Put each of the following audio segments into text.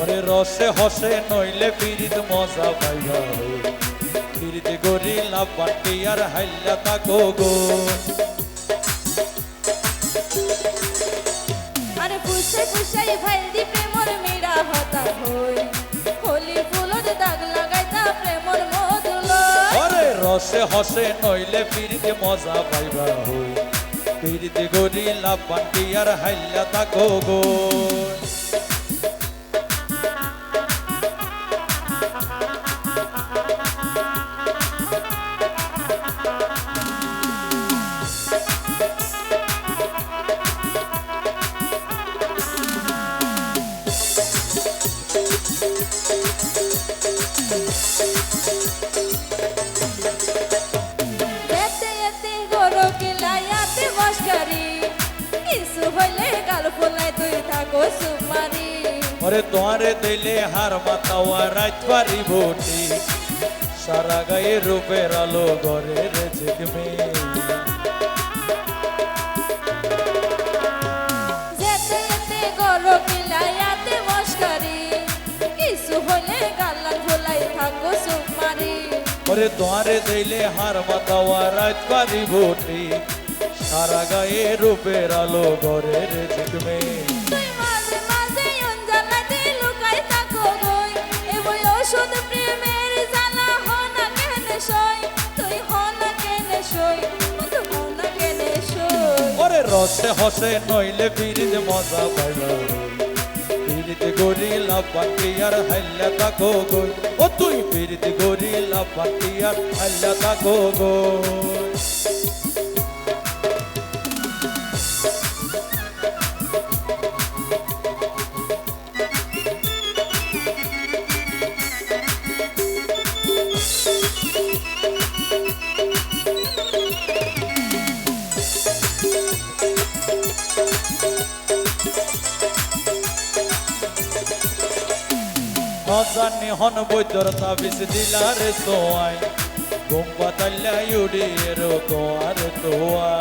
ওরে রসে হসে নইলে পিরিত মজা পাইবা পিরিত গরি লাভ বাটি আর হাইলা তাকো গো আরে পুষে পুষাই ভাই দি প্রেমর মেরা হতা হই। হোলি ফুলত দাগ লাগাইতা প্রেমর মধুল। ওরে রসে হসে নইলে পিরিত মজা পাইবা হই। পিরিত গরি লাভ বাটি আর হাইলা তাকো গো। ওরে তোয়ারে দিলে হার মাতাওয়া পারি ভোটি সারা গায়ে রূপের আলো ঘরের ঝিকমে ওরে তোয়ারে দিলে হার মাতাওয়া রাত পারি ভোটি। সারা গায়ে রূপের আলো ঘরের ঝিকমে। রসে হসে নইলে পিরিত মজা পাইবা পিরিত গরিলা পাটি হাল্লা তাকো গো। ও তুই ফিরতে গরিলা পাটি হাল্লা তাকো গই নজানি হন বৈদ্যর তাবিজ দিলার সোয়াই গোম্বা তাল্লা ইউডির তোয়ার তোয়া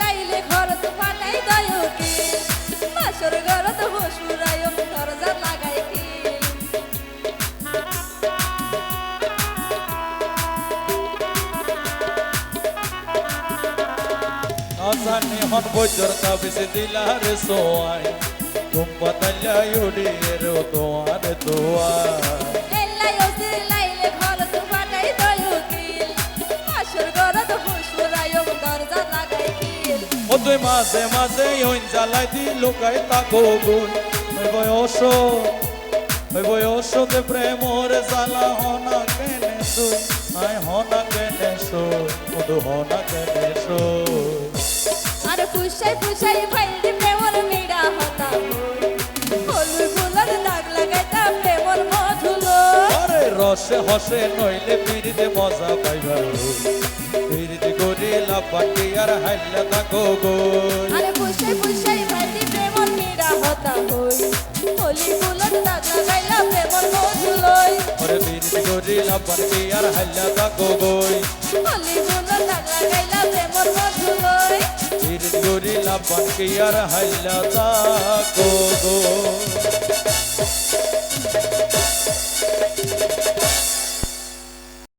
লাইলে ঘরত ফাটাই দয়ো কি মাসর ঘর হসুরায় ঘরত ফাটাই দয়ো কি মাসর ঘরত হসুরায় দরজা লাগাই কি ও তুই মাঝে মাঝে ওই জ্বালাই দি লুকাই তাকো গুণ। ওই বয়স ওই বয়সতে প্রেমর জ্বালা হনা কেনে সুই আয় হনা কেনে সুই মধু হনা কেনে সুই আর পুষাই পুষাই ভাইলি প্রেমর মিড়া হতা হলুই ফুলের দাগ লাগাইতা প্রেমর মধুল। আরে রসে হসে নইলে পিরিতে মজা পাইবা পিরিতে গরিলা পাটি আর হাইলা তাকো গুণ আর পুষাই পুষাই ভাইলি প্রেমর মিড়া হতা হই হলি ফুলের দাগ লাগাইলা প্রেমর মধুল। ওরে পিরিতে গরিলা পাটি আর হাইলা তাকো গুণ হলি ফুলের দাগ লাগাইলা প্রেমর মধুল। গরিলা পাটি আর হাইলা তাকো গুণ